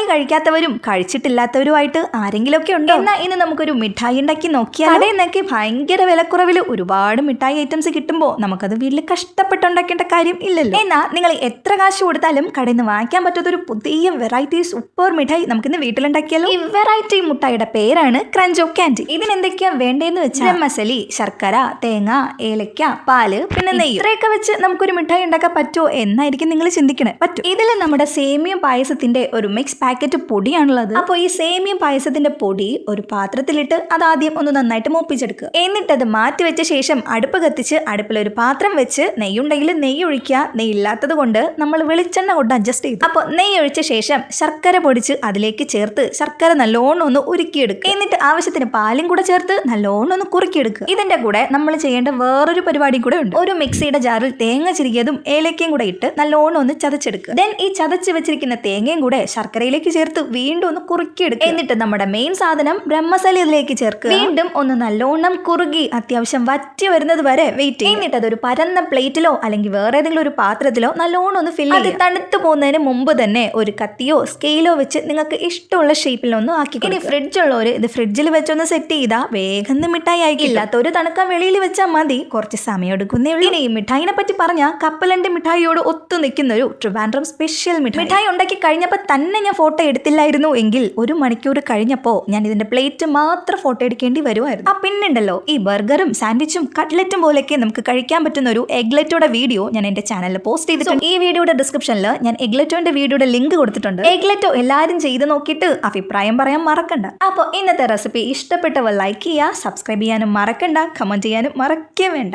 മിഠായി കഴിക്കാത്തവരും കഴിച്ചിട്ടില്ലാത്തവരുമായിട്ട് ആരെങ്കിലുമൊക്കെ ഉണ്ടോ? എന്നാ ഇന്ന് നമുക്കൊരു മിഠായി ഉണ്ടാക്കി നോക്കിയാൽ കടയിൽ നിന്നൊക്കെ ഭയങ്കര വിലക്കുറവിൽ ഒരുപാട് മിഠായി ഐറ്റംസ് കിട്ടുമ്പോൾ നമുക്കത് വീട്ടിൽ കഷ്ടപ്പെട്ടുണ്ടാക്കേണ്ട കാര്യം ഇല്ലല്ലോ. എന്നാ നിങ്ങൾ എത്ര കാശ് കൊടുത്താലും കടയിൽ നിന്ന് വാങ്ങിക്കാൻ പറ്റാത്ത ഒരു പുതിയ വെറൈറ്റി സൂപ്പർ മിഠായി നമുക്കിന്ന് വീട്ടിലുണ്ടാക്കിയാലോ? ഈ വെറൈറ്റി മുട്ടായിയുടെ പേരാണ് ക്രഞ്ചോ ക്യാൻഡി ഇതിന് എന്തൊക്കെയാ വേണ്ടതെന്ന് വെച്ചാൽ മസലി ശർക്കര തേങ്ങ ഏലക്ക പാൽ പിന്നെ നെയ്യ്. ഇത്രയൊക്കെ വെച്ച് നമുക്കൊരു മിഠായി ഉണ്ടാക്കാൻ പറ്റുമോ എന്നായിരിക്കും നിങ്ങൾ ചിന്തിക്കണേ. പറ്റും. ഇതിൽ നമ്മുടെ സേമിയം പായസത്തിന്റെ ഒരു മിക്സ് പാക്കറ്റ് പൊടിയാണുള്ളത്. അപ്പോൾ ഈ സേമിയ പായസത്തിന്റെ പൊടി ഒരു പാത്രത്തിലിട്ട് അത് ആദ്യം ഒന്ന് നന്നായിട്ട് മൂപ്പിച്ചെടുക്കുക. എന്നിട്ട് അത് മാറ്റി വെച്ച ശേഷം അടുപ്പ് കത്തിച്ച് അടുപ്പിൽ ഒരു പാത്രം വെച്ച് നെയ്യുണ്ടെങ്കിൽ നെയ്യ് ഒഴിക്കുക. നെയ്യ് ഇല്ലാത്തത് കൊണ്ട് നമ്മൾ വെളിച്ചെണ്ണ കൊണ്ട് അഡ്ജസ്റ്റ് ചെയ്തു. അപ്പോൾ നെയ്യ് ഒഴിച്ച ശേഷം ശർക്കര പൊടിച്ച് അതിലേക്ക് ചേർത്ത് ശർക്കര നല്ലോണം ഒന്ന് ഉരുക്കിയെടുക്കുക. എന്നിട്ട് ആവശ്യത്തിന് പാലും കൂടെ ചേർത്ത് നല്ലോണം ഒന്ന് കുറുക്കിയെടുക്കുക. ഇതിന്റെ കൂടെ നമ്മൾ ചെയ്യേണ്ട വേറൊരു പരിപാടി കൂടെ ഉണ്ട്. ഒരു മിക്സിയുടെ ജാറിൽ തേങ്ങ ചിരികിയതും ഏലക്കയും കൂടെ ഇട്ട് നല്ലോണം ഒന്ന് ചതച്ചെടുക്കുക. ദെൻ ഈ ചതച്ച് വെച്ചിരിക്കുന്ന തേങ്ങയും കൂടെ ശർക്കരയിലേക്ക് ചേർത്ത് വീണ്ടും ഒന്ന് കുറുക്കിയെടുക്കുക. എന്നിട്ട് നമ്മുടെ മെയിൻ സാധനം ബ്രഹ്മസലി ഇതിലേക്ക് ചേർക്കുക. വീണ്ടും ഒന്ന് നല്ലോണം കുറുകി അത്യാവശ്യം വറ്റി വരുന്നത് വരെ വെയിറ്റ് ചെയ്യും എന്നിട്ട് അതൊരു പരന്ന പ്ലേറ്റിലോ അല്ലെങ്കിൽ വേറെ ഏതെങ്കിലും ഒരു പാത്രത്തിലോ നല്ലോണം ഒന്ന് ഫില്ല് അത് തണുത്തു പോകുന്നതിന് മുമ്പ് തന്നെ ഒരു കത്തിയോ സ്കെയിലോ വെച്ച് നിങ്ങൾക്ക് ഇഷ്ടമുള്ള ഷേപ്പിൽ ഷേപ്പിലൊന്നും ആക്കി ഇനി ഫ്രിഡ്ജ് ഉള്ളവർ ഇത് ഫ്രിഡ്ജിൽ വെച്ചൊന്ന് സെറ്റ് ചെയ്താൽ വേഗം മിഠായി ആയിക്കില്ലാത്ത ഒരു തണുക്കാൻ വെളിയിൽ വെച്ചാൽ മതി. കുറച്ച് സമയം എടുക്കുന്നേ ഉള്ളൂ. ഇനി ഈ മിഠായിനെ പറ്റി പറഞ്ഞാൽ കപ്പലണ്ടി മിഠായിയോട് ഒത്തു നിൽക്കുന്ന ഒരു ട്രിവാൻഡ്രം സ്പെഷ്യൽ മിഠായി. മിഠായി ഉണ്ടാക്കി കഴിഞ്ഞപ്പോൾ തന്നെ ഞാൻ ഫോട്ടോ എടുത്തില്ലായിരുന്നു എങ്കിൽ ഒരു മണിക്കൂർ കഴിഞ്ഞപ്പോൾ ഞാൻ ഇതിന്റെ പ്ലേറ്റ് മാത്രം ഫോട്ടോ എടുക്കേണ്ടി വരുമായിരുന്നു. ആ പിന്നുണ്ടല്ലോ ഈ ബർഗറും സാൻഡ്വിച്ചും കട്ട്ലറ്റും പോലെയൊക്കെ നമുക്ക് കഴിക്കാൻ പറ്റുന്ന ഒരു എഗ്ലെറ്റോടെ വീഡിയോ ഞാൻ എന്റെ ചാനലിൽ പോസ്റ്റ് ചെയ്തിട്ടുണ്ട്. ഈ വീഡിയോയുടെ ഡിസ്ക്രിപ്ഷനിൽ ഞാൻ എഗ്ലെറ്റോന്റെ വീഡിയോയുടെ ലിങ്ക് കൊടുത്തിട്ടുണ്ട്. എഗ്ലെറ്റോ എല്ലാവരും ചെയ്ത് നോക്കിയിട്ട് അഭിപ്രായം പറയാൻ മറക്കണ്ട. അപ്പോൾ ഇന്നത്തെ റെസിപ്പി ഇഷ്ടപ്പെട്ടവർ ലൈക്ക് ചെയ്യുക സബ്സ്ക്രൈബ് ചെയ്യാനും മറക്കണ്ട കമന്റ് ചെയ്യാനും മറക്കേ വേണ്ട.